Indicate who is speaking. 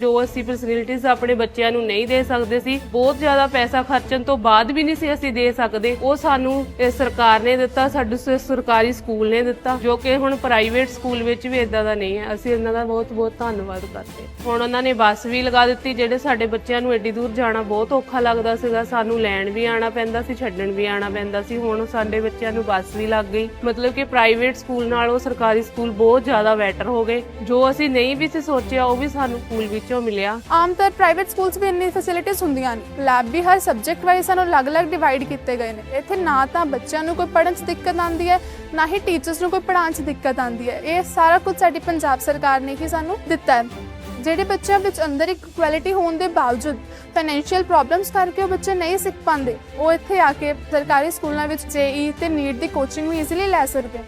Speaker 1: ਜੋ ਅਸੀਂ ਫੈਸਿਲਿਟੀਜ਼ ਆਪਣੇ ਬੱਚਿਆਂ ਨੂੰ ਨਹੀਂ ਦੇ ਸਕਦੇ ਸੀ, ਬਹੁਤ ਜ਼ਿਆਦਾ ਪੈਸਾ ਖਰਚਣ ਤੋਂ ਬਾਅਦ ਵੀ ਨਹੀਂ ਸੀ ਅਸੀਂ ਦੇ ਸਕਦੇ। ਉਹ ਸਾਨੂੰ ਇਹ ਸਰਕਾਰ ਨੇ ਦਿੱਤਾ, ਸਾਡੇ ਸ- ਸਰਕਾਰੀ ਸਕੂਲ ਨੇ ਦਿੱਤਾ, ਜੋ ਕਿ ਹੁਣ ਪ੍ਰਾਈਵੇਟ ਸਕੂਲ ਵਿੱਚ ਵੀ ਇਦਾਂ ਦਾ ਨਹੀਂ ਹੈ। ਅਸੀਂ ਇਹਨਾਂ ਦਾ ਬਹੁਤ ਬਹੁਤ ਧੰਨਵਾਦ ਕਰਦੇ ਹਾਂ। ਹੁਣ ਉਹਨਾਂ ਨੇ ਬੱਸ ਵੀ ਲਗਾ ਦਿੱਤੀ, ਜਿਹੜੇ ਸਾਡੇ ਬੱਚਿਆਂ ਨੂੰ ਐਡੀ ਦੂਰ ਜਾਣਾ ਬਹੁਤ ਔਖਾ ਲੱਗਦਾ ਸੀਗਾ। ਸਾਨੂੰ ਲੈਣ ਵੀ ਆਉਣਾ ਪੈਂਦਾ ਸੀ, ਛੱਡਣ ਵੀ ਆਉਣਾ ਪੈਂਦਾ ਸੀ। ਹੁਣ ਸਾਡੇ ਬੱਚਿਆਂ ਨੂੰ ਬੱਸ ਵੀ ਲੱਗ ਗਈ। ਮਤਲਬ ਕਿ ਪ੍ਰਾਈਵੇਟ ਸਕੂਲ ਨਾਲੋਂ ਸਰਕਾਰੀ ਸਕੂਲ ਬਹੁਤ ਜ਼ਿਆਦਾ ਬੈਟਰ ਹੋ ਗਏ। ਜੋ ਅਸੀਂ ਨਹੀਂ ਵੀ ਸੀ ਸੋਚਿਆ, ਉਹ ਵੀ ਸਾਨੂੰ ਸਕੂਲ ਵਿੱਚ ਵਿੱਚੋਂ ਮਿਲਿਆ?
Speaker 2: ਆਮ ਤੌਰ ਪ੍ਰਾਈਵੇਟ ਸਕੂਲਸ ਵੀ ਇੰਨੀ ਫੈਸਿਲਿਟੀਆਂ ਹੁੰਦੀਆਂ ਨੇ। ਲੈਬ ਵੀ ਹਰ ਸਬਜੈਕਟ ਵਾਈਜ਼ ਸਾਨੂੰ ਅਲੱਗ-ਅਲੱਗ ਡਿਵਾਈਡ ਕੀਤੇ ਗਏ ਨੇ। ਇੱਥੇ ਨਾ ਤਾਂ ਬੱਚਿਆਂ ਨੂੰ ਕੋਈ ਪੜ੍ਹਨ 'ਚ ਦਿੱਕਤ ਆਉਂਦੀ ਹੈ, ਨਾ ਹੀ ਟੀਚਰਸ ਨੂੰ ਕੋਈ ਪੜ੍ਹਾਉਣ 'ਚ ਦਿੱਕਤ ਆਉਂਦੀ ਹੈ। ਇਹ ਸਾਰਾ ਕੁਝ ਸਾਡੀ ਪੰਜਾਬ ਸਰਕਾਰ ਨੇ ਹੀ ਸਾਨੂੰ ਦਿੱਤਾ ਹੈ। ਜਿਹੜੇ ਬੱਚਿਆਂ ਵਿੱਚ ਅੰਦਰ ਇੱਕ ਕੁਆਲਿਟੀ ਹੋਣ ਦੇ ਬਾਵਜੂਦ ਫਾਈਨੈਂਸ਼ੀਅਲ ਪ੍ਰੋਬਲਮਸ ਕਰਕੇ ਉਹ ਬੱਚੇ ਨਹੀਂ ਸਿੱਖ ਪਾਉਂਦੇ, ਉਹ ਇੱਥੇ ਆ ਕੇ ਸਰਕਾਰੀ ਸਕੂਲਾਂ ਵਿੱਚ ਜੇਈ ਤੇ ਨੀਟ ਦੀ ਕੋਚਿੰਗ ਵੀ ਈਜ਼ੀਲੀ ਲੈ ਸਕਦੇ